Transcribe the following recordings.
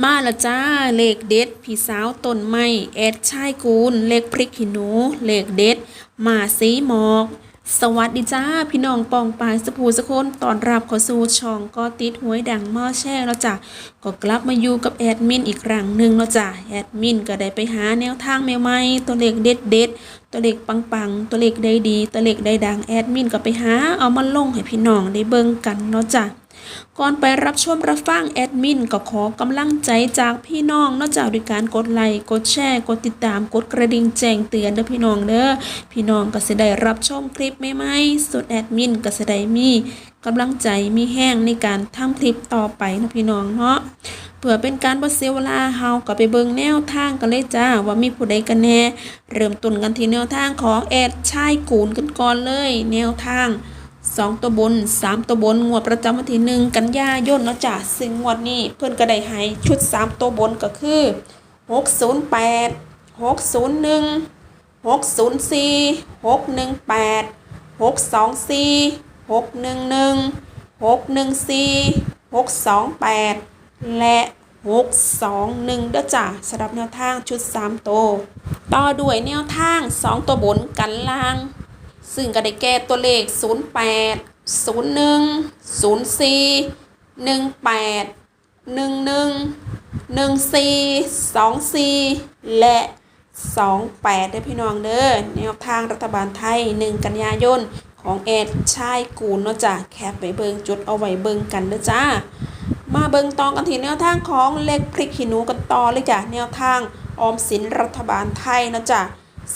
มาละจ้า เลขเด็ด พี่สาวต้นไม้แอดชายกูล เลขพริกขี้หนู เลขเด็ด มาสีหมอก สวัสดีจ้า พี่น้องปองปายสภูสะคนตอนรับข้าสู่ช่องก็ติดหวยดังหม้อแช่แล้วจ้ะก็กลับมาอยู่กับแอดมินอีกครั้งหนึ่งแล้วจ้ะแอดมินก็ได้ไปหาแนวทางใหม่ๆตัวเลขเด็ดเด็ดตัวเลขปังๆ ตัวเลขได้ดี ตัวเลขได้ดังแอดมินก็ไปหาเอามาลงให้พี่น้องได้เบิ่งกันเนาะจ้ะ ก่อนไปรับชมรับฟังแอดมินก็ขอกำลังใจจากพี่น้องนอกจากด้วยการกดไลค์กดแชร์ กดติดตามกดกระดิ่งแจ้งเตือนเด้อพี่น้องเด้อพี่น้องก็จะได้รับชมคลิปใหม่ๆส่วนแอดมินก็จะได้มีกำลังใจมีแห้งในการทำคลิปต่อไปนะพี่น้องเนาะเพื่อเป็นการบ่เสียเวลาเฮาก็ไปเบิ่งแนวทางกันเลยจ้า ว่ามีผู้ใดกันแน่ เริ่มต้นกันที่แนวทางของแอดชายกูนกันก่อนเลย แนวทาง สองตัวบนสามตัวบน งวดประจำวันที่หนึ่งกันยายนเนาะจ้ะซึ่งงวดนี้เพื่อนก็ได้ให้ชุดสามตัวบนก็คือหกศูนย์แปดหกศูนย์หนึ่งหกศูนย์สี่หกหนึ่งแปดหกสองสี่หกหนึ่งหนึ่งหกหนึ่งสี่หกสองแปดและหกสองหนึ่งเด้อจ้ะสำหรับแนวทางชุดสามตัว ต่อด้วยแนวทางสองตัวบนกันล่าง ซึ่งก็ได้แก้ตัวเลข 08 01 04 18 11 14 24 และ 28เด้พี่น้องเด้อแนวทางรัฐบาลไทย 1 กันยายนของแอดชายกูลเนาะจ้ะแคปไปเบิงจุดเอาไว้เบิงกันเด้อจ้า มาเบิงตองกันที่แนวทางของเลขพริกขี้หนูกันต่อเลยจ้ะแนวทางออมสินรัฐบาลไทยเนาะจ้ะ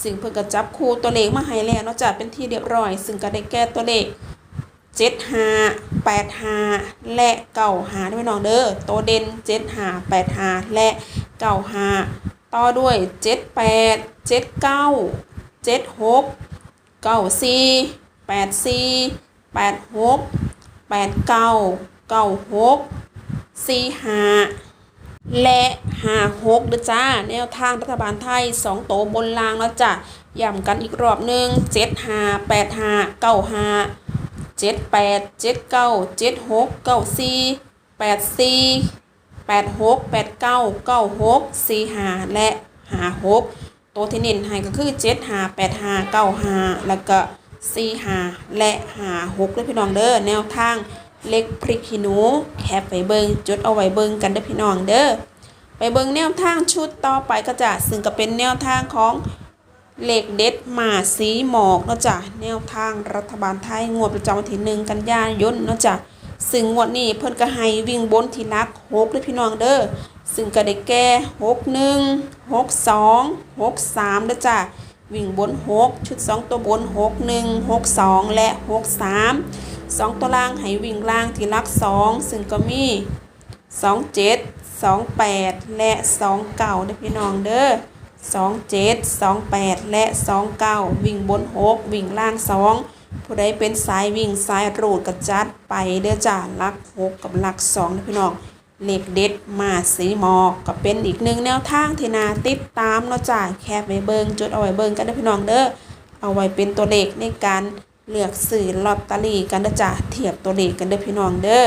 ซึ่งเพิ่นก็จับคู่ตัวเลขมาให้แล้วเนาะจ้ะเป็นที่เรียบร้อย ซึ่งก็ได้แก้ตัวเลขเจ็ดห้าแปดห้าและเก้าห้าด้วยน้องเด้อตัวเด่นเจ็ดห้าแปดห้าและเก้าห้าต่อด้วยเจ็ดแปดเจ็ดเก้าเจ็ดหกเก้าสี่แปดสี่แปดหกแปดเก้าเก้าหกสี่ห้า และหาหกเด้อจ้า แนวทางรัฐบาลไทยสองโตบนรางแล้วจ้ะย้ำกันอีกรอบหนึ่งเจ็ดหาแปดหาเก้าหาเจ็ดแปดเจ็ดเก้าเจ็ดหกเก้าสี่แปดสี่แปดหกแปดเก้าเก้าหกสี่หาและหาหกตัวที่เน้นให้ก็คือเจ็ดหาแปดหาเก้าหาแล้วก็สี่หาและหาหกเลยพี่น้องเด้อแนวทาง เล็กพริกขี้หนู แคปไปเบิงจดเอาไว้เบิงกันเด้อพี่น้องเด้อไปเบิงแนวทางชุดต่อไปก็จะซึ่งก็เป็นแนวทางของเลขเด็ดหมาสีหมอกเนาะจ้ะแนวทางรัฐบาลไทยงวดประจำวันที่หนึ่งกันยายนเนาะจ้ะซึ่งงวดนี้เพิ่นก็ให้วิ่งบนที่ลักหกเลยพี่น้องเด้อซึ่งก็ได้แก่หกหนึ่งหกสองหกสามเด้อจ้ะวิ่งบนหกชุดสองตัวบนหกหนึ่งหกสองและหกสาม สองตัวล่างให้วิ่งล่างที่ลักสองซึ่งก็มีสองเจ็ดสองแปดและสองเก้าเด้พี่น้องเด้อสองเจ็ดสองแปดและสองเก้าวิ่งบนหกวิ่งล่างสองผู้ใดเป็นสายวิ่งสายรูดกระจัดไปเด้อจ้าลักหกกับลักสองเด้พี่น้องเหลขเด็ดมาสีหมอกก็เป็นอีกหนึ่งแนวทางที่นาติดตามเนาะจ้าแคบไว้เบิงจดเอาไว้เบิงกันเด้พี่น้องเด้อเอาไว้เป็นตัวเลขในการ เลือกสื่อลอตเตอรี่กันเด้อจ้ะเทียบตัวเลขกันเด้อพี่น้องเด้อ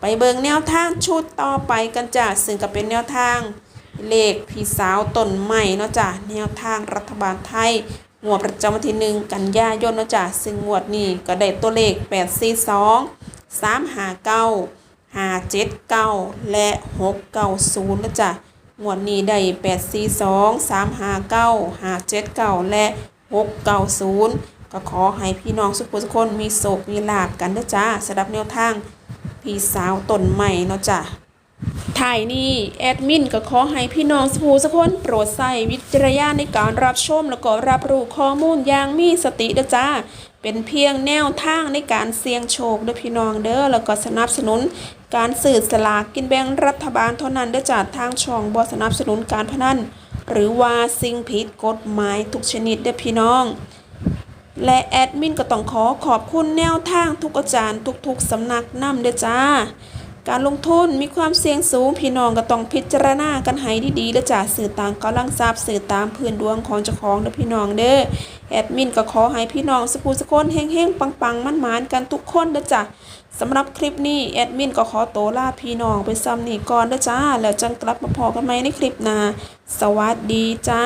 ไปเบิ่งแนวทางชุดต่อไปกันจ้ะซึ่งก็เป็นแนวทางเลขพี่สาวต้นใหม่เนาะจ้ะแนวทางรัฐบาลไทยงวดประจำวันที่หนึ่งกันยายนเนาะจ้ะซึ่งงวดนี้ก็ได้ตัวเลข 842 359 579 และ 690นะจ้ะงวดนี้ได้ 842 359 579 และ 690 ก็ขอให้พี่น้องสุขทุกคนมีโศกมีลาบกันเด้อจ้าสำหรับแนวทางพี่สาวตนใหม่เนาะจ้ะถ่ายนี่แอดมินก็ขอให้พี่น้องสุขทุกคนโปรดใส่วิจารณญาณในการรับชมแล้วก็รับรู้ข้อมูลอย่างมีสติเด้อจ้า เป็นเพียงแนวทางในการเสี่ยงโชคเด้อพี่น้องเด้อแล้วก็สนับสนุนการสื่อสลากกินแบ่งรัฐบาลเท่านั้นเด้อจ้าทางช่องบ่สนับสนุนการพนันหรือว่าสิ่งผิดกฎหมายทุกชนิดเด้อพี่น้อง และแอดมินก็ต้องขอขอบคุณแนวทางทุกอาจารย์ทุกๆสำนักนำเด้อจ้า การลงทุนมีความเสี่ยงสูงพี่น้องก็ต้องพิจารณากันให้ดีๆเด้อจ้ะสื่อตามกำลังทรัพย์สื่อตามพื้นดวงของเจ้าของเด้อพี่น้องเด้อแอดมินก็ขอให้พี่น้องสุขุสุคนเฮงๆปังๆมั่นหมานกันทุกคนเด้อจ้ะสำหรับคลิปนี้แอดมินก็ขอโตวลาพี่น้องไปซ้ำนี่ก่อนเด้อจ้า แล้วจังกลับมาพอกันใหม่ในคลิปหน้าสวัสดีจ้า